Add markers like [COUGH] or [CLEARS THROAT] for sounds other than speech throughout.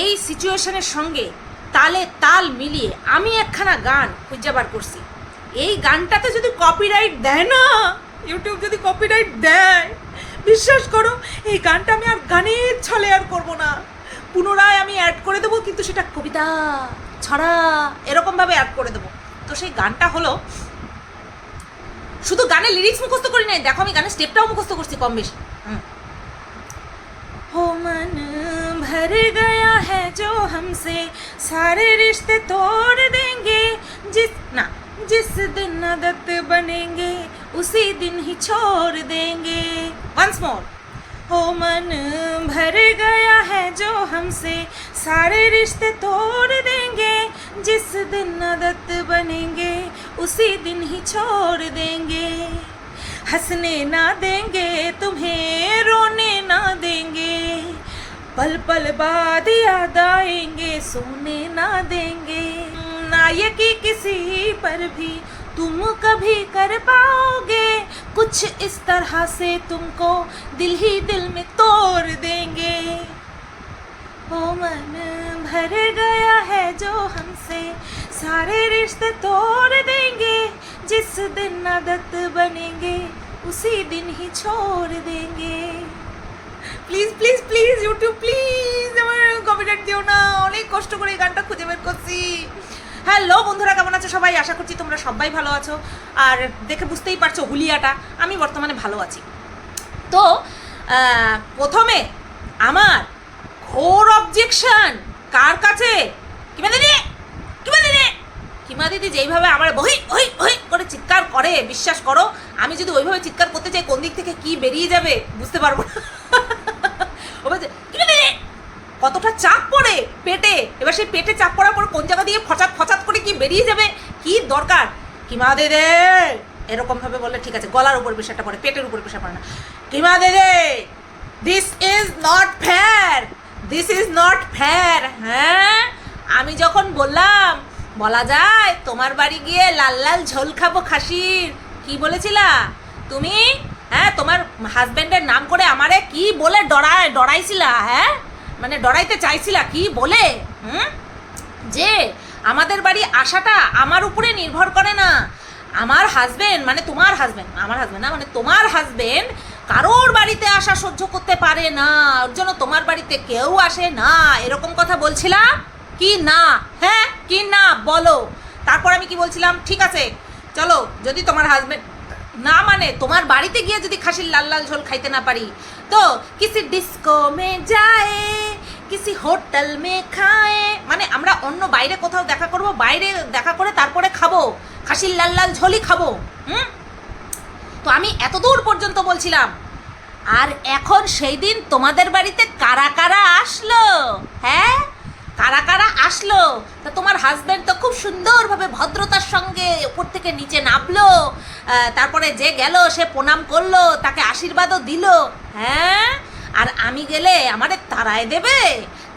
এই সিচুয়েশনের সঙ্গে তালে তাল মিলিয়ে আমি একখানা গান খুঁজাবার করছি। এই গানটাতে যদি কপিরাইট দেয় না ইউটিউব যদি কপিরাইট দেয়, বিশ্বাস করো, এই গানটা আমি আর গানের ছলে আর করব না। পুনরায় আমি অ্যাড করে দেবো, কিন্তু সেটা কবিতা ছড়া এরকমভাবে অ্যাড করে দেবো। তো সেই গানটা হলো, শুধু গানে লিরিক্স মুখস্থ করি নাই, দেখো আমি গানের স্টেপটাও মুখস্থ করছি কম বেশি। হুম। হো মানে भर गया है जो हमसे। सारे रिश्ते तोड़ देंगे। जिस, ना, जिस दिन आदत बनेंगे, उसी दिन ही छोड़ देंगे। वंस मोर हो मन भर गया है जो हमसे। सारे रिश्ते तोड़ देंगे। जिस दिन आदत बनेंगे, उसी दिन ही छोड़ देंगे। हंसने ना देंगे, तुम्हें रोने ना देंगे। पल पल बाद याद आएँगे, सोने ना देंगे। ना यकी किसी पर भी तुम कभी कर पाओगे। कुछ इस तरह से तुमको दिल ही दिल में तोड़ देंगे। ओ मन भर गया है जो हमसे, सारे रिश्ते तोड़ देंगे। जिस दिन आदत बनेंगे, उसी दिन ही छोड़ देंगे। Please please please YouTube please আমার কপিরাইট দিও না। অনেক কষ্ট করে এই গানটা খুঁজে বের করছি। হ্যালো বন্ধুরা, কেমন আছো সবাই? আশা করছি তোমরা সবাই ভালো আছো। আর দেখে বুঝতেই পারছ হুলিয়াটা, আমি বর্তমানে ভালো আছি। তো প্রথমে আমার ঘোর অবজেকশন কার কাছে? কিমা দিদি কিমা দিদি কিমা দিদি যেইভাবে আমার বহি বহি বহি করে চিৎকার করে, বিশ্বাস করো, আমি যদি ওইভাবে চিৎকার করতে চাই, কোন দিক থেকে কি বেরিয়ে যাবে, বুঝতে পারব না। কতটা চাপ পড়ে পেটে? এবার সেই পেটে চাপ পড়ার পর কোন জায়গা দিয়ে ফচাত ফচাত করে কি বেরিয়ে যাবে? কি দরকার? কিমা দে এরকম ভাবে বললে ঠিক আছে, গলার উপর প্রেশারটা পড়ে, পেটের উপর প্রেশার পড়ে না। কিমা দে দে this is not fair this is not fair হ্যাঁ? আমি যখন বললাম, বলা যায় তোমার বাড়ি গিয়ে লাল লাল ঝোল খাব খাসির। কি বলেছিলা? তুমি? হ্যাঁ তোমার হাজব্যান্ডের নাম করে আমারে কি বলে ডরায়, ডরাইছিলা হ্যাঁ? মানে ডরাইতে চাইছিলা কি? বলে? হুম? যে, আমাদের বাড়ি আসাটা আমার উপরে নির্ভর করে না। আমার হাজবেন্ড মানে তোমার হাজবেন্ড আমার হাজবেন্ড না মানে তোমার হাজবেন্ড কারোর বাড়িতে আসা সহ্য করতে পারে না। ওর জন্য তোমার বাড়িতে কেউ আসে না। এরকম কথা বলছিলাম কি না? হ্যাঁ? কি না? বলো। তারপর আমি কি বলছিলাম? ঠিক আছে, চলো, যদি তোমার হাজবেন্ড না মানে তোমার বাড়িতে গিয়ে যদি খাসির লাল লাল ঝোল খাইতে না পারি তো কিসি ডিস্কো মে যায় কিসি হোটেল মে খায় মানে আমরা অন্য বাইরে কোথাও দেখা করব, বাইরে দেখা করে তারপরে খাব। খাসির লাল লাল ঝোলই খাব, হুম? তো আমি এত দূর পর্যন্ত বলছিলাম। আর এখন সেই দিন তোমাদের বাড়িতে কারা কারা আসলো? হ্যাঁ? কারা কারা আসলো? তা তোমার হাজবেন্ড তো খুব সুন্দরভাবে ভদ্রতার সঙ্গে উপর থেকে নিচে নামলো। তারপরে যে গেল, সে প্রণাম করল, তাকে আশীর্বাদও দিল। হ্যাঁ? আর আমি গেলে আমারে তারায় দেবে?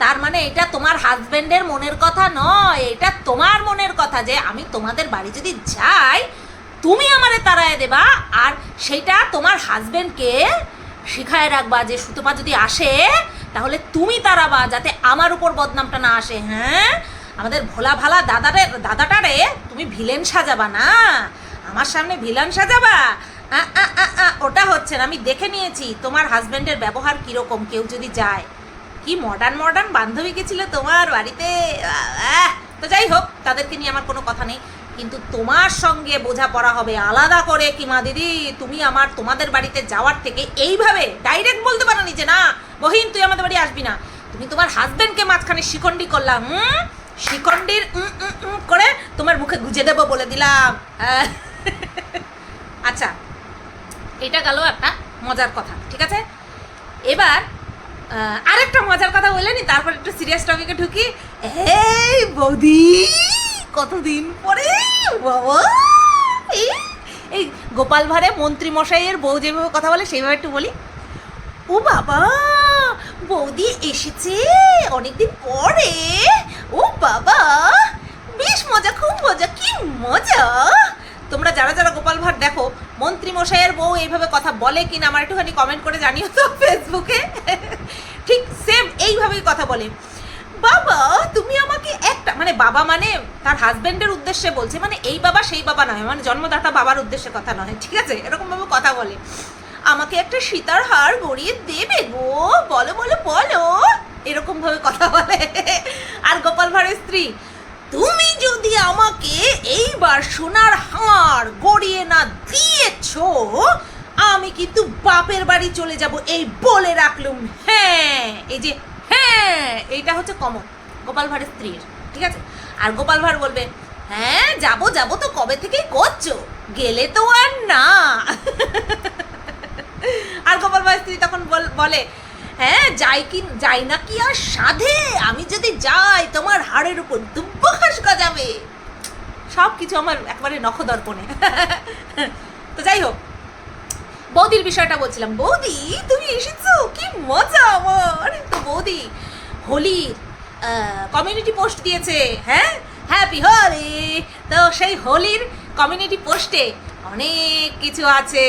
তার মানে এটা তোমার হাজবেন্ডের মনের কথা নয়, এটা তোমার মনের কথা যে আমি তোমাদের বাড়ি যদি যাই, তুমি আমারে তারায় দেবা। আর সেইটা তোমার হাজব্যান্ডকে শিখায় রাখবা যে সুতপা যদি আসে তাহলে তুমি তারাবা যাতে আমার উপর বদনামটা না আসে হ্যাঁ? আমাদের ভোলা ভালা দাদারে, দাদাটারে তুমি ভিলেন সাজাবা না? আমার সামনে ভিলেন সাজাবা? ওটা হচ্ছে না, আমি দেখে নিয়েছি তোমার হাজব্যান্ডের ব্যবহার কীরকম, কেউ যদি যায়। কি মডার্ন মডার্ন বান্ধবী গেছিল তোমার বাড়িতে? তো যাই হোক, তাদেরকে নিয়ে আমার কোনো কথা নেই। কিন্তু তোমার সঙ্গে বোঝাপড়া হবে আলাদা করে কি মা দিদি? তুমি আমার তোমাদের বাড়িতে যাওয়ার থেকে এইভাবে ডাইরেক্ট বলতে পারো নি যে না বহিন তুই আমাদের বাড়ি আসবি না। তুমি তোমার হাজব্যান্ডকে মাঝখানে শিখন্ডি করলাম হুম? উম করে তোমার মুখে গুজে দেবো বলে দিলাম। আচ্ছা এটা গেল একটা মজার কথা, ঠিক আছে? এবার আরেকটা মজার কথা বললেন তারপর একটু সিরিয়াস টপিকে ঢুকি। এই বৌদি! কতদিন পরে? বাবা! এই গোপাল ভাঁড়ে মন্ত্রী মশাইয়ের বউ যেভাবে কথা বলে, সেইভাবে একটু বলি। ও বাবা! বৌদি এসেছে অনেকদিন পরে। ও বাবা! বেশ মজা, খুব মজা, কি মজা! তোমরা যারা যারা গোপাল ভাঁড় দেখো মন্ত্রী মশাইয়ের বউ এইভাবে কথা বলে কিনা, আমার একটুখানি কমেন্ট করে জানিও তো ফেসবুকে ঠিক সেম এইভাবেই কথা বলে। বাবা, তুমি আমাকে একটা মানে বাবা মানে তার হাজবেন্ডের উদ্দেশ্যে বলছে মানে এই বাবা সেই বাবা নয় মানে জন্মদাতা বাবার উদ্দেশ্যে কথা নয়, ঠিক আছে? এরকম ভাবে কথা বলে। আমাকে একটা সীতার হার গড়িয়ে দেবে গো, বলো বলো বলো। এরকম ভাবে কথা বলে। আর গোপাল ভাঁড়ের স্ত্রী, তুমি যদি আমাকে এইবার সোনার হার গড়িয়ে না দিয়েছ, আমি কিন্তু বাপের বাড়ি চলে যাব, এই বলে রাখলুম। হ্যাঁ এই যে হ্যাঁ এইটা হচ্ছে কমন গোপাল ভাঁড়ের স্ত্রীর, ঠিক আছে? আর গোপাল ভাঁড় বলবে হ্যাঁ যাব যাব তো কবে থেকেই করছ? গেলে তো আর না। আর গোপাল ভাঁড়ের স্ত্রী তখন বলে হ্যাঁ যাই কি, যাই না কি আর সাধে? আমি যদি যাই, তোমার হাড়ের উপর দুব্ব ঘাস গজাবে সব কিছু আমার একবারে নখদর্পণে। তো যাই হোক, বৌদির বিষয়টা বলছিলাম। বৌদি, তুমি এসেছ? কি মজা আমার! হোলির কমিউনিটি পোস্ট দিয়েছে হ্যাঁ? হ্যাপি হোলি তো সেই হোলির কমিউনিটি পোস্টে অনেক কিছু আছে।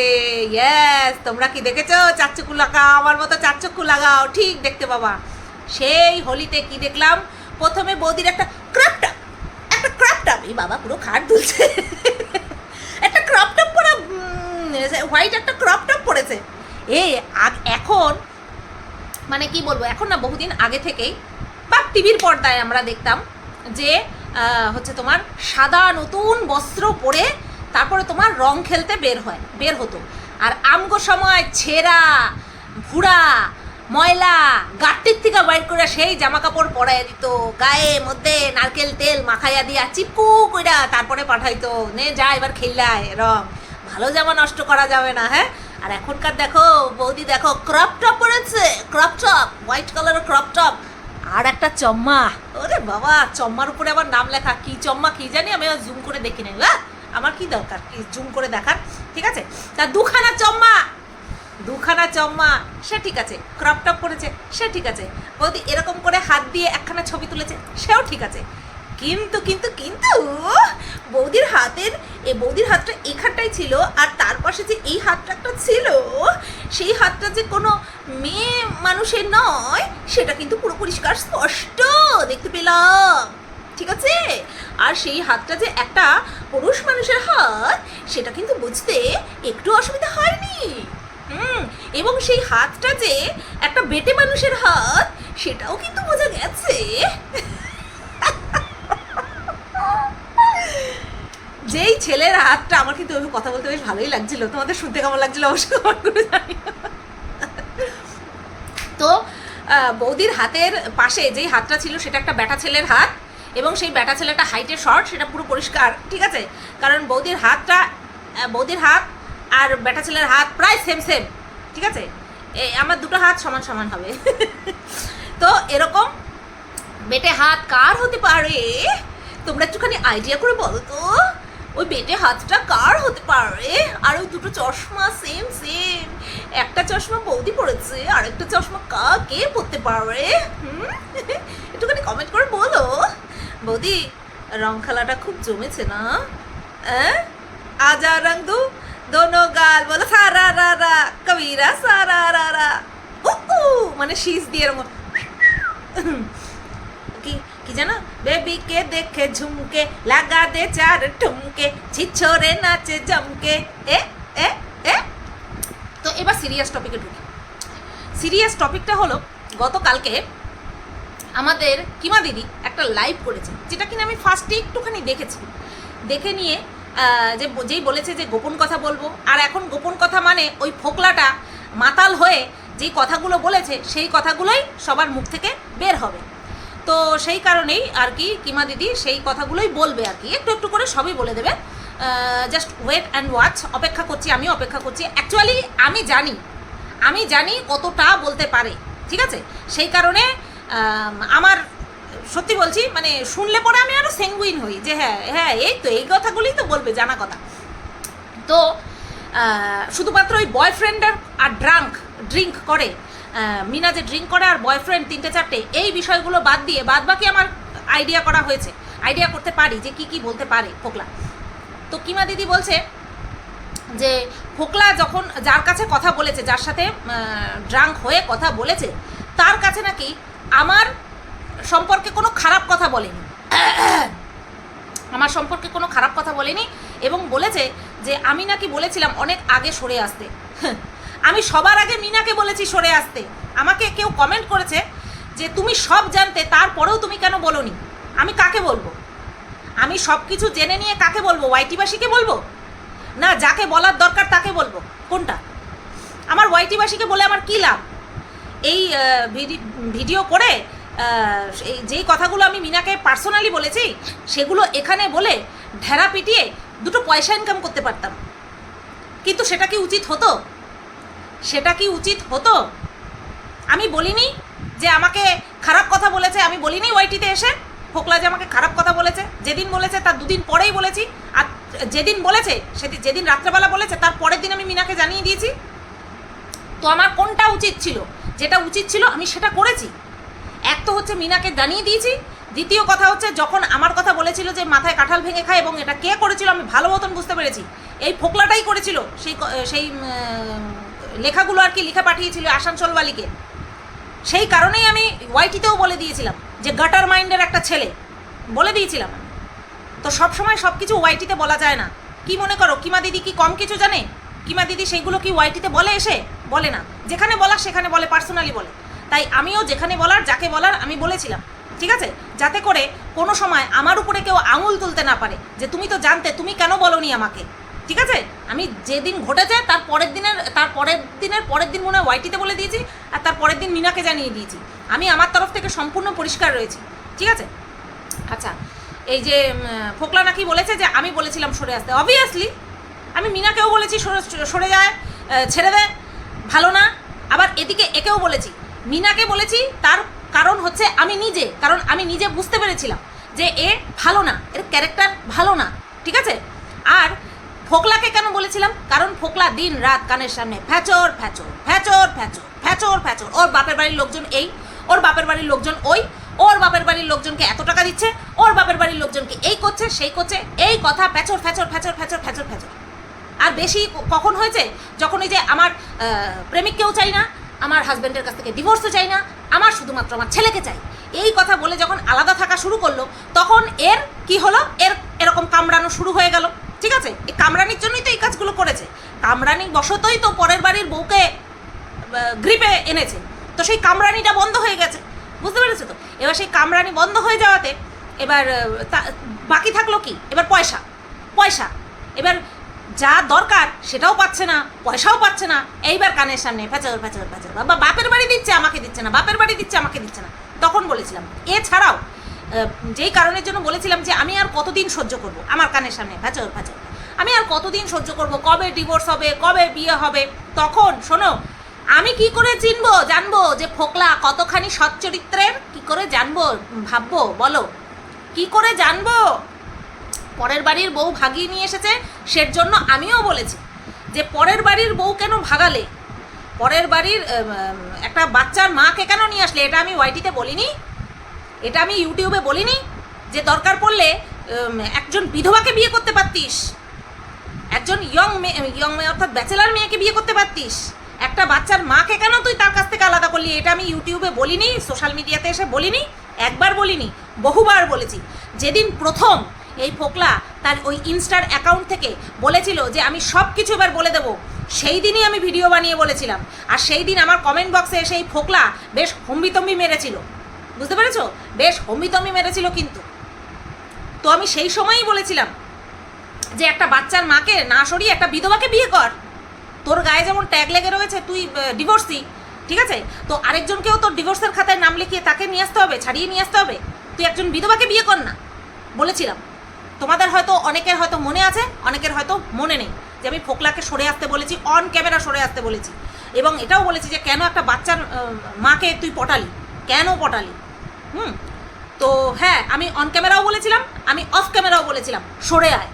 ইয়েস তোমরা কি দেখেছ? চারচক্ষু লাগাও, আমার মতো চারচক্ষু লাগাও। ঠিক দেখতে পাবা। সেই হোলিতে কি দেখলাম? প্রথমে বৌদির একটা ক্রাপটা একটা ক্রাপটা এই বাবা পুরো খাট দুলছে। একটা ক্রপটপ পরা হোয়াইট একটা ক্রপ টপ পরেছে। এ এখন মানে কি বলব, এখন না বহুদিন আগে থেকেই বা টিভির পর্দায় আমরা দেখতাম যে হচ্ছে তোমার সাদা নতুন বস্ত্র পরে তারপরে তোমার রং খেলতে বের হয়, বের হতো। আর আমগো সময় ছেঁড়া, ভুড়া, ময়লা, গাট্টির থেকে বাইর করে সেই জামা কাপড় পরাইয়া দিত, গায়ে মধ্যে নারকেল তেল মাখাইয়া দিয়া চিপকু কইরা তারপরে পাঠাইতো, নে যা এবার খেললায় রং, ভালো জামা নষ্ট করা যাবে না হ্যাঁ? আর এখনকার দেখো, বৌদি দেখো ক্রপ টপ পরেছে ক্রপ টপ হোয়াইট কালারের ক্রপ টপ আর একটা চম্মা। ওরে বাবা, চম্মার উপরে আবার নাম লেখা। কি চম্মা, কি জানি আমি জুম করে দেখি নাই। আমার কি দরকার? কি জুম করে দেখার। ঠিক আছে? তা দুখানা চম্মা। দুখানা চম্মা। সে ঠিক আছে ক্রপ টপ করেছে সে ঠিক আছে। বৌদি এরকম করে হাত দিয়ে একখানা ছবি তুলেছে, সেও ঠিক আছে। কিন্তু কিন্তু কিন্তু, বৌদির হাতের, এ বৌদির হাতটা এখানটাই ছিল, আর পাশে যে এই হাতটা একটা ছিল, সেই হাতটা যে কোনো মেয়ে মানুষের নয়, সেটা কিন্তু পুরো পরিষ্কার স্পষ্ট দেখতে পেলাম। ঠিক আছে? আর সেই হাতটা যে একটা পুরুষ মানুষের হাত, সেটা কিন্তু বুঝতে একটু অসুবিধা হয়নি। হুম, এবং সেই হাতটা যে একটা বেটে মানুষের হাত, সেটাও কিন্তু বোঝা গেছে। যেই ছেলের হাতটা আমার কিন্তু ওই কথা বলতে বেশ ভালোই লাগছিল। তোমাদের শুনতে কেমন লাগছিল অবশ্যই তো বৌদির হাতের পাশে যেই হাতটা ছিল সেটা একটা ব্যাটা ছেলের হাত এবং সেই ব্যাটা ছেলেটা হাইটের শর্ট, সেটা পুরো পরিষ্কার, ঠিক আছে? কারণ বৌদির হাতটা বৌদির হাত আর ব্যাটা ছেলের হাত প্রায় সেম সেম ঠিক আছে? আমার দুটো হাত সমান সমান হবে। তো এরকম বেটে হাত কার হতে পারে? তোমরা একটুখানি আইডিয়া করে বলো তো। ওই বেটে হাতটা কার হতে পারে? আর ওই দুটো চশমা সেম সেম একটা চশমা বৌদি পড়েছে আর একটা চশমা কা কে পড়তে পারে? হুম? একটুখানি কমেন্ট করে বলো। বৌদি, রং খেলাটা খুব জমেছে না? হ্যাঁ আজা রং দু, দোনো গাল, বলো সারা রা রা কবিরা সারা রা রা মানে শীষ দিয়ে এরকম কি কি জানো? বেবিকে দেখে ঝুমকে, লাগা দে চার ঠুমকে, ছিছরে নাচে জমকে। এ এ এ। তো এবার সিরিয়াস টপিকে ঢুকি। সিরিয়াস টপিকটা হলো, গতকালকে আমাদের কিমা দিদি একটা লাইভ করেছে, যেটা কিনা আমি ফার্স্টে একটুখানি দেখেছি। দেখে নিয়ে যে, যেই বলেছে যে, গোপন কথা বলব। আর এখন গোপন কথা মানে ওই ফোকলাটা মাতাল হয়ে যেই কথাগুলো বলেছে, সেই কথাগুলোই সবার মুখ থেকে বের হবে। তো সেই কারণেই আর কি কিমা দিদি সেই কথাগুলোই বলবে আর কি। একটু একটু করে সবই বলে দেবে। জাস্ট ওয়েট অ্যান্ড ওয়াচ অপেক্ষা করছি আমি, অপেক্ষা করছি। অ্যাকচুয়ালি আমি জানি আমি জানি কতটা বলতে পারে, ঠিক আছে? সেই কারণে আমার সত্যি বলছি মানে শুনলে পরে আমি আরও সেঙ্গুইন হই যে হ্যাঁ হ্যাঁ এই তো, এই কথাগুলোই তো বলবে, জানা কথা। তো শুধুমাত্র ওই বয়ফ্রেন্ডের আর ড্রাঙ্ক ড্রিঙ্ক করে মিনা যে ড্রিঙ্ক করে আর বয়ফ্রেন্ড তিনটে চারটে, এই বিষয়গুলো বাদ দিয়ে বাদ বাকি আমার আইডিয়া করা হয়েছে। আইডিয়া করতে পারি যে কি কি বলতে পারে ফোকলা। তো কিমা দিদি বলছে যে ফোকলা যখন যার কাছে কথা বলেছে, যার সাথে ড্রাঙ্ক হয়ে কথা বলেছে, তার কাছে নাকি আমার সম্পর্কে কোনো খারাপ কথা বলেনি। আমার সম্পর্কে কোনো খারাপ কথা বলেনি এবং বলেছে যে আমি নাকি বলেছিলাম অনেক আগে সরে আসতে। আমি সবার আগে মিনাকে বলেছি সরে আসতে। আমাকে কেউ কমেন্ট করেছে যে তুমি সব জানতে, তারপরেও তুমি কেন বলনি? আমি কাকে বলব? আমি সব কিছু জেনে নিয়ে কাকে বলব? ওয়াইটিবাসীকে বলব? না, যাকে বলার দরকার তাকে বলব। কোনটা? আমার ওয়াইটিবাসীকে বলে আমার কী লাভ? এই ভিডি- ভিডিও করে এই যেই কথাগুলো আমি মিনাকে পার্সোনালি বলেছি, সেগুলো এখানে বলে ঢেরা পিটিয়ে দুটো পয়সা ইনকাম করতে পারতাম। কিন্তু সেটা কি উচিত হতো? সেটা কি উচিত হতো? আমি বলিনি যে আমাকে খারাপ কথা বলেছে, আমি বলিনি ওয়াইটিতে এসে? ফোকলা যে আমাকে খারাপ কথা বলেছে, যেদিন বলেছে তার দুদিন পরেই বলেছি, আর যেদিন বলেছে, সেদিন, যেদিন রাত্রেবেলা বলেছে, তার পরের দিন আমি মিনাকে জানিয়ে দিয়েছি। তো আমার কোনটা উচিত ছিল? যেটা উচিত ছিল, আমি সেটা করেছি। এক তো হচ্ছে মিনাকে জানিয়ে দিয়েছি। দ্বিতীয় কথা হচ্ছে, যখন আমার কথা বলেছিল যে মাথায় কাঁঠাল ভেঙে খায় এবং এটা কে করেছিল আমি ভালো মতন বুঝতে পেরেছি। এই ফোকলাটাই করেছিল, সেই সেই লেখাগুলো আর কি লিখে পাঠিয়েছিল আসানসোলবালিকে সেই কারণেই আমি ওয়াইটিতেও বলে দিয়েছিলাম যে গাটার মাইন্ডের একটা ছেলে। বলে দিয়েছিলাম তো সব সময় সব কিছু ওয়াইটিতে বলা যায় না। কি মনে করো, কিমা দিদি কি কম কিছু জানে? কিমা দিদি সেইগুলো কি ওয়াইটিতে বলে এসে? বলে না। যেখানে বলার সেখানে বলে পার্সোনালি বলে। তাই আমিও যেখানে বলার, যাকে বলার, আমি বলেছিলাম। ঠিক আছে? যাতে করে কোনো সময় আমার উপরে কেউ আঙুল তুলতে না পারে যে তুমি তো জানতে, তুমি কেন বলনি আমাকে? ঠিক আছে? আমি যেদিন ঘটেছে, তার পরের দিনের, তার পরের দিনের পরের দিন মনে হয় ওয়াইটিতে বলে দিয়েছি, আর তার পরের দিন মিনাকে জানিয়ে দিয়েছি। আমি আমার তরফ থেকে সম্পূর্ণ পরিষ্কার রয়েছি। ঠিক আছে? আচ্ছা এই যে ফোকলা নাকি বলেছে যে, আমি বলেছিলাম সরে আসতে। অবভিয়াসলি আমি মিনাকেও বলেছি সরে সরে যায় ছেড়ে দেয় ভালো না। আবার এদিকে একেও বলেছি। মিনাকে বলেছি, তার কারণ হচ্ছে আমি নিজে, কারণ আমি নিজে বুঝতে পেরেছিলাম যে এ ভালো না, এর ক্যারেক্টার ভালো না। ঠিক আছে? আর ফোকলাকে কেন বলেছিলাম? কারণ ফোকলা দিন রাত কানের সামনে ফ্যাচর ফ্যাচর ফ্যাচর ফ্যাচর ফ্যাচর ফ্যাচর। ওর বাপের বাড়ির লোকজন এই, ওর বাপের বাড়ির লোকজন ওই, ওর বাপের বাড়ির লোকজনকে এত টাকা দিচ্ছে, ওর বাপের বাড়ির লোকজনকে এই করছে, সেই করছে, এই কথা, ফ্যাচর ফ্যাচর ফ্যাচর ফ্যাচর ফ্যাচর ফ্যাচর। আর বেশি কখন হয়েছে? যখন ওই যে আমার প্রেমিককেও চাই না, আমার হাজব্যান্ডের কাছ থেকে ডিভোর্সও চাই না, আমার শুধুমাত্র আমার ছেলেকে চাই। এই কথা বলে যখন আলাদা থাকা শুরু করল, তখন এর কি হলো? এর এরকম কামড়ানো শুরু হয়ে গেল। ঠিক আছে? এই কামরানির জন্যই তো এই কাজগুলো করেছে। কামরানি বশতই তো পরের বাড়ির বউকে গ্রিপে এনেছে। তো সেই কামরানিটা বন্ধ হয়ে গেছে। বুঝতে পেরেছ তো? এবার সেই কামরানি বন্ধ হয়ে যাওয়াতে এবার বাকি থাকল কি? এবার পয়সা। পয়সা। এবার যা দরকার সেটাও পাচ্ছে না, পয়সাও পাচ্ছে না। এইবার কানের সামনে ফেচর ফেচর ফেচর বাবা, বাপের বাড়ি দিচ্ছে, আমাকে দিচ্ছে না। বাপের বাড়ি দিচ্ছে, আমাকে দিচ্ছে না। তখন বলেছিলাম, এছাড়াও যেই কারণের জন্য বলেছিলাম যে আমি আর কতদিন সহ্য করব? আমার কানের সামনে ফেচর ফেচর আমি আর কতদিন সহ্য করব? কবে ডিভোর্স হবে? কবে বিয়ে হবে? তখন, শোনো, আমি কি করে চিনবো, জানব যে ফোকলা কতখানি সৎ চরিত্রের কি করে জানব, ভাববো, বলো। কি করে জানব? পরের বাড়ির বউ ভাগিয়ে নিয়ে এসেছে সের জন্য আমিও বলেছি যে পরের বাড়ির বউ কেন ভাগালে? পরের বাড়ির একটা বাচ্চার মাকে কেন নিয়ে আসলে? এটা আমি ওয়াইটিতে বলিনি। এটা আমি ইউটিউবে বলিনি যে দরকার পড়লে একজন বিধবাকে বিয়ে করতে পারতিস। একজন ইয়ং মেয়ে ইয়ং মেয়ে অর্থাৎ ব্যাচেলার মেয়েকে বিয়ে করতে পারতিস। একটা বাচ্চার মাকে কেন তুই তার কাছ থেকে আলাদা করলি? এটা আমি ইউটিউবে বলিনি সোশ্যাল মিডিয়াতে এসে বলিনি, একবার বলিনি, বহুবার বলেছি। যেদিন প্রথম এই ফোকলা তার ওই ইনস্টার অ্যাকাউন্ট থেকে বলেছিল যে আমি সব কিছু এবার বলে দেবো, সেই দিনই আমি ভিডিও বানিয়ে বলেছিলাম। আর সেই দিন আমার কমেন্ট বক্সে এসে এই ফোকলা বেশ হম্বিতম্বি মেরেছিল। বুঝতে পেরেছ? বেশ হম্বিতম্বি মেরেছিল কিন্তু। তো আমি সেই সময়ই বলেছিলাম যে একটা বাচ্চার মাকে না সরিয়ে একটা বিধবাকে বিয়ে কর। তোর গায়ে যেমন ট্যাগ লেগে রয়েছে, তুই ডিভোর্সি ঠিক আছে? তো আরেকজনকেও তোর ডিভোর্সের খাতায় নাম লিখিয়ে তাকে নিয়ে আসতে হবে, ছাড়িয়ে নিয়ে আসতে হবে। তুই একজন বিধবাকে বিয়ে কর না, বলেছিলাম। তোমাদের হয়তো অনেকের হয়তো মনে আছে, অনেকের হয়তো মনে নেই যে আমি ফোকলাকে সরে আসতে বলেছি অন ক্যামেরা সরে আসতে বলেছি। এবং এটাও বলেছি যে কেন একটা বাচ্চার মাকে তুই পটালি? কেন পটালি? হুম। তো হ্যাঁ আমি অন ক্যামেরাও বলেছিলাম, আমি অফ ক্যামেরাও বলেছিলাম, সরে আয়।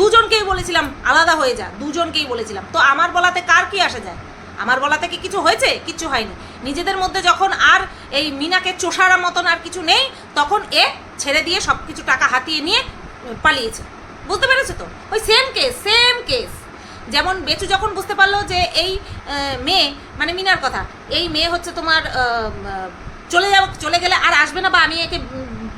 দুজনকেই বলেছিলাম, আলাদা হয়ে যা, দুজনকেই বলেছিলাম। তো আমার বলাতে কার কি আসে যায়? আমার বলাতে কি কিছু হয়েছে? কিচ্ছু হয়নি। নিজেদের মধ্যে যখন আর এই মিনাকে চোষার মতন আর কিছু নেই, তখন এ ছেড়ে দিয়ে সব কিছু টাকা হাতিয়ে নিয়ে পালিয়েছে। বুঝতে পেরেছ তো? ওই সেম কেস সেম কেস যেমন বেচু যখন বুঝতে পারল যে এই মেয়ে মানে মিনার কথা, এই মেয়ে হচ্ছে তোমার চলে যাব, চলে গেলে আর আসবে না বা আমি একে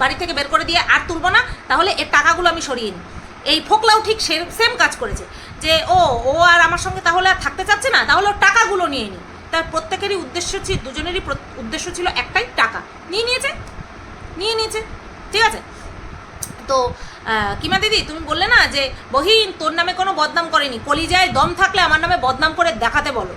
বাড়ি থেকে বের করে দিয়ে আর তুলবো না, তাহলে এর টাকাগুলো আমি সরিয়ে নিই। এই ফোকলাও ঠিক সেম কাজ করেছে, যে ও ও আর আমার সঙ্গে তাহলে আর থাকতে চাচ্ছে না, তাহলে ওর টাকাগুলো নিয়ে নিই। তার প্রত্যেকেরই উদ্দেশ্য ছিল দুজনেরই উদ্দেশ্য ছিল একটাই, টাকা। নিয়ে নিয়েছে নিয়ে নিয়েছে, ঠিক আছে? তো কিমা দিদি, তুমি বললে না যে, বহিন, তোর নামে কোনো বদনাম করেনি। কলিজায় দম থাকলে আমার নামে বদনাম করে দেখাতে বলো।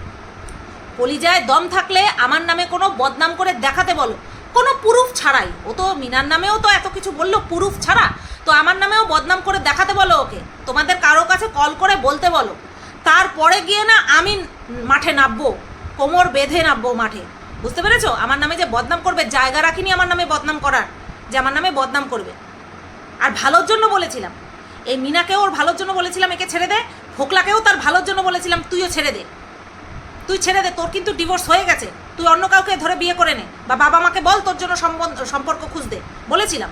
কলিজায় দম থাকলে আমার নামে কোনো বদনাম করে দেখাতে বলো। কোনো প্রুফ ছাড়াই। ও তো মিনার নামেও তো এত কিছু বলল, প্রুফ ছাড়া। তো আমার নামেও বদনাম করে দেখাতে বলো ওকে। তোমাদের কারও কাছে কল করে বলতে বলো। তারপরে গিয়ে না আমি মাঠে নামবো। কোমর বেঁধে নামবো মাঠে। বুঝতে পেরেছ? আমার নামে যে বদনাম করবে, জায়গা রাখিনি আমার নামে বদনাম করার, যে আমার নামে বদনাম করবে। আর ভালোর জন্য বলেছিলাম। এই মিনাকেও ওর ভালোর জন্য বলেছিলাম, একে ছেড়ে দে। ফোকলাকেও তার ভালোর জন্য বলেছিলাম, তুইও ছেড়ে দে। তুই ছেড়ে দে, তোর কিন্তু ডিভোর্স হয়ে গেছে। তুই অন্য কাউকে ধরে বিয়ে করে নে বা বাবা মাকে বল তোর জন্য সম্বন্ধ, সম্পর্ক খুঁজতে। বলেছিলাম,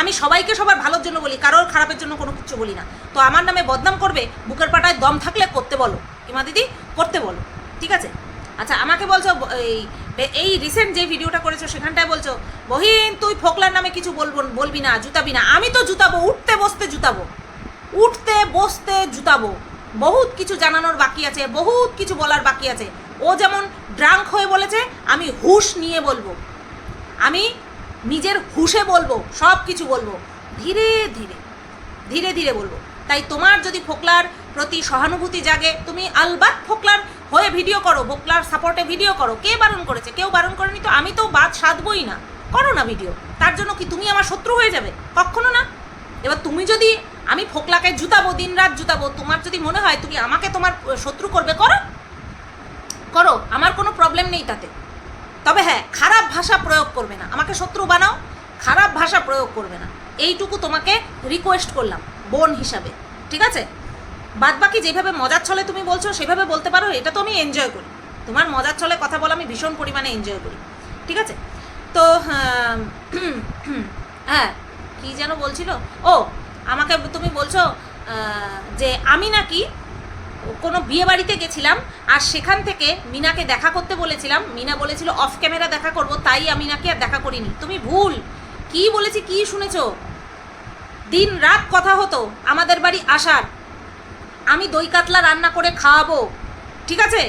আমি সবাইকে সবার ভালোর জন্য বলি, কারোর খারাপের জন্য কোনো কিছু বলি না। তো আমার নামে বদনাম করবে, বুকের পাটায় দম থাকলে করতে বলো। কিমা দিদি, করতে বলো, ঠিক আছে? আচ্ছা আমাকে বলছো এই এই রিসেন্ট যে ভিডিওটা করেছ, সেখানটায় বলছো, বহিন, তুই ফোকলার নামে কিছু বলব, বলবি না, জুতাবি না। আমি তো জুতাবো, উঠতে বসতে জুতাবো। উঠতে বসতে জুতাবো। বহুত কিছু জানানোর বাকি আছে, বহুত কিছু বলার বাকি আছে। ও যেমন ড্রাঙ্ক হয়ে বলেছে, আমি হুশ নিয়ে বলব। আমি নিজের হুশে বলব, সব কিছু বলব। ধীরে ধীরে ধীরে ধীরে বলব। তাই তোমার যদি ফোকলার প্রতি সহানুভূতি জাগে, তুমি আলবাত ফোকলার হয়ে ভিডিও করো, ফোকলার সাপোর্টে ভিডিও করো। কে বারণ করেছে? কেউ বারণ করেনি তো? আমি তো বাদ সাধবই না। করো না ভিডিও। তার জন্য কি তুমি আমার শত্রু হয়ে যাবে? কখনো না। এবার তুমি যদি আমি ফোকলাকে জুতাবো দিন রাত জুতাবো। তোমার যদি মনে হয় তুমি আমাকে তোমার শত্রু করবে, করো। করো, আমার কোনো প্রবলেম নেই তাতে। তবে হ্যাঁ খারাপ ভাষা প্রয়োগ করবে না। আমাকে শত্রু বানাও, খারাপ ভাষা প্রয়োগ করবে না। এইটুকু তোমাকে রিকোয়েস্ট করলাম, বোন হিসাবে। ঠিক আছে? বাদ বাকি যেভাবে মজার ছলে তুমি বলছো, সেভাবে বলতে পারো, এটা তো আমি এনজয় করি। তোমার মজার ছলে কথা বলা আমি ভীষণ পরিমাণে এনজয় করি। ঠিক আছে? তো [CLEARS THROAT] হ্যাঁ কি যেন বলছিল? ও আমাকে তুমি বলছো যে আমি নাকি কোনো বিয়ে বাড়িতে গেছিলাম আর সেখান থেকে মিনাকে দেখা করতে বলেছিলাম। মিনা বলেছিল অফ ক্যামেরা দেখা করব, তাই আমি নাকি আর দেখা করিনি। তুমি ভুল। কি বলেছি, কি শুনেছ? দিন রাত কথা হতো, আমাদের বাড়ি আসার। আমি দই কাতলা রান্না করে খাওয়াবো, ঠিক আছে?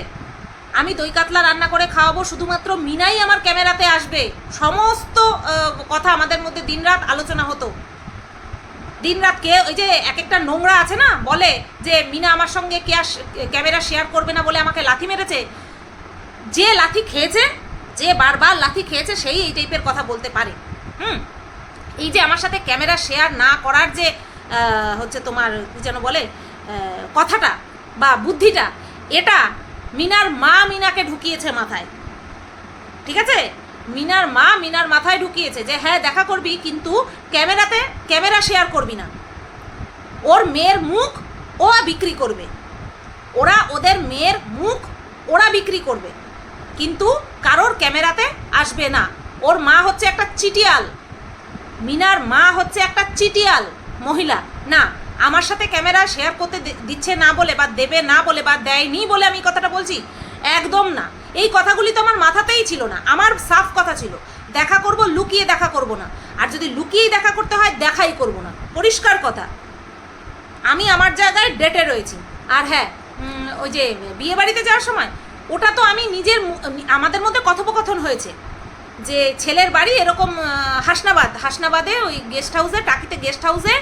আমি দই কাতলা রান্না করে খাওয়াবো, শুধুমাত্র মিনাই আমার ক্যামেরাতে আসবে। সমস্ত কথা আমাদের মধ্যে দিনরাত আলোচনা হতো। দিনরাত কে ওই যে এক একটা নোংরা আছে না, বলে যে মিনা আমার সঙ্গে কে আর ক্যামেরা শেয়ার করবে না বলে আমাকে লাথি মেরেছে? যে লাথি খেয়েছে, যে বারবার লাথি খেয়েছে সেই এই টাইপের কথা বলতে পারে। হুম? এই যে আমার সাথে ক্যামেরা শেয়ার না করার যে হচ্ছে তোমার, কি যেন বলে কথাটা বা বুদ্ধিটা, এটা মিনার মা মিনাকে ঢুকিয়েছে মাথায়। ঠিক আছে? মিনার মা মিনার মাথায় ঢুকিয়েছে যে হ্যাঁ দেখা করবি, কিন্তু ক্যামেরাতে, ক্যামেরা শেয়ার করবি না। ওর মেয়ের মুখ ও বিক্রি করবে। ওরা ওদের মেয়ের মুখ ওরা বিক্রি করবে। কিন্তু কারোর ক্যামেরাতে আসবে না। ওর মা হচ্ছে একটা চিটিয়াল। মিনার মা হচ্ছে একটা চিটিয়াল মহিলা। না, আমার সাথে ক্যামেরা শেয়ার করতে দিচ্ছে না বলে বা দেবে না বলে বা দেয়নি বলে আমি কথাটা বলছি, একদম না। এই কথাগুলি তো আমার মাথাতেই ছিল না, আমার সাফ কথা ছিল। দেখা করব, লুকিয়ে দেখা করব না। আর যদি লুকিয়েই দেখা করতে হয়, দেখাই করব না। পরিষ্কার কথা। আমি আমার জায়গায় ডেটে রয়েছি। আর হ্যাঁ ওই যে বিয়ে বাড়িতে যাওয়ার সময়, ওটা তো আমি নিজের আমাদের মধ্যে কথোপকথন হয়েছে। যে ছেলের বাড়ি এরকম হাসনাবাদ। হাসনাবাদে ওই গেস্ট হাউসে টাকিতে গেস্ট হাউসে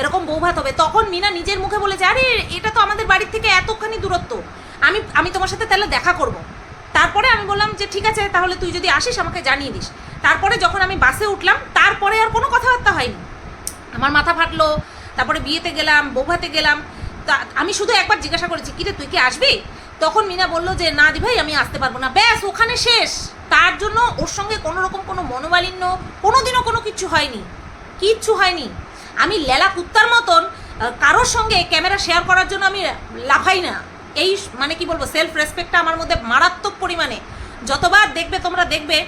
এরকম বৌভাত হবে। তখন মিনা নিজের মুখে বলেছে, আরে, এটা তো আমাদের বাড়ির থেকে এতখানি দূরত্ব। আমি আমি তোমার সাথে তাহলে দেখা করব। তারপরে আমি বললাম যে, ঠিক আছে, তাহলে তুই যদি আসিস, আমাকে জানিয়ে দিস। তারপরে যখন আমি বাসে উঠলাম, তারপরে আর কোনো কথাবার্তা হয়নি। আমার মাথা ফাটলো, তারপরে বিয়েতে গেলাম, বৌভাতে গেলাম। তা, আমি শুধু একবার জিজ্ঞাসা করেছি কিরে তুই কি আসবি? তখন মিনা বলল যে, না দি ভাই আমি আসতে পারব না। ব্যাস, ওখানে শেষ। তার জন্য ওর সঙ্গে কোনো রকম কোনো মনোমালিন্য কোনো দিনও কোনো কিচ্ছু হয়নি। কিচ্ছু হয়নি। আমি লেলা কুত্তার মতন কারোর সঙ্গে ক্যামেরা শেয়ার করার জন্য আমি লাফাই না। এই মানে কি বলব সেলফ রেসপেক্টটা আমার মধ্যে মারাত্মক পরিমাণে। যতবার দেখবে তোমরা দেখবে,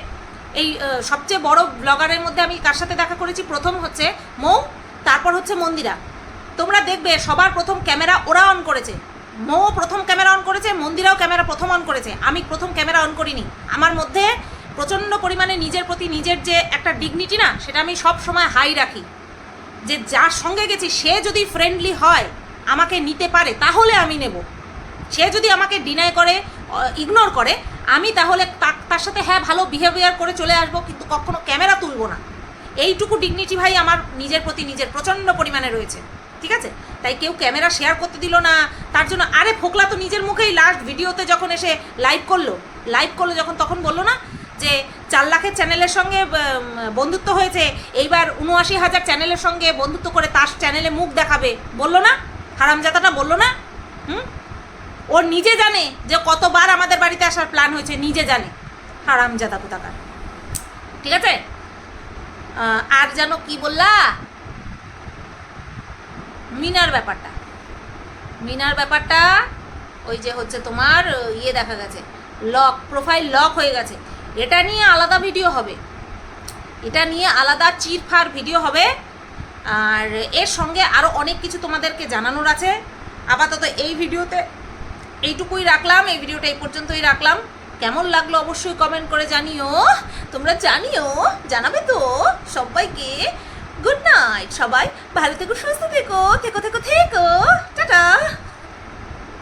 এই সবচেয়ে বড় ব্লগারের মধ্যে আমি কার সাথে দেখা করেছি? প্রথম হচ্ছে মৌ, তারপর হচ্ছে মন্দিরা। তোমরা দেখবে সবার প্রথম ক্যামেরা ওরা অন করেছে। মৌ প্রথম ক্যামেরা অন করেছে, মন্দিরাও ক্যামেরা প্রথম অন করেছে। আমি প্রথম ক্যামেরা অন করিনি। আমার মধ্যে প্রচণ্ড পরিমাণে নিজের প্রতি নিজের যে একটা ডিগনিটি না, সেটা আমি সব সময় হাই রাখি। যে যার সঙ্গে গেছি, সে যদি ফ্রেন্ডলি হয়, আমাকে নিতে পারে, তাহলে আমি নেব। সে যদি আমাকে ডিনাই করে ইগনোর করে, আমি তাহলে তার সাথে হ্যাঁ ভালো বিহেভিয়ার করে চলে আসব, কিন্তু কখনো ক্যামেরা তুলবো না। এইটুকু ডিগনিটি ভাই আমার নিজের প্রতি নিজের প্রচণ্ড পরিমাণে রয়েছে, ঠিক আছে? তাই কেউ ক্যামেরা শেয়ার করতে দিল না, তার জন্য, আরে ফোকলা তো নিজের মুখেই লাস্ট ভিডিওতে যখন এসে লাইভ করল লাইভ করল যখন তখন বলল না যে চার লাখের চ্যানেলের সঙ্গে বন্ধুত্ব হয়েছে, এইবার উনআশি হাজার চ্যানেলের সঙ্গে বন্ধুত্ব করে তার চ্যানেলে মুখ দেখাবে, বলল না? হারামজাদাটা বলল না? হুম? ও নিজে জানে যে কতবার আমাদের বাড়িতে আসার প্ল্যান হয়েছে, নিজে জানে। হারামজাদা কোথাকার ঠিক আছে? আর যেন কি বললা? মিনার ব্যাপারটা। মিনার ব্যাপারটা, ওই যে হচ্ছে তোমার ইয়ে দেখা গেছে লক প্রোফাইল লক হয়ে গেছে। এটা নিয়ে আলাদা ভিডিও হবে। এটা নিয়ে আলাদা চিরফার ভিডিও হবে। আর এর সঙ্গে আরও অনেক কিছু তোমাদেরকে জানানোর আছে। আপাতত এই ভিডিওতে এইটুকুই রাখলাম, এই ভিডিওটা এই পর্যন্তই রাখলাম। কেমন লাগল অবশ্যই কমেন্ট করে জানিও। তোমরা জানিও, জানাবে তো সবাইকে। গুড নাইট সবাই, ভালো থেকো, সুস্থ থেকো থেকো থেকো থেকো। টাটা।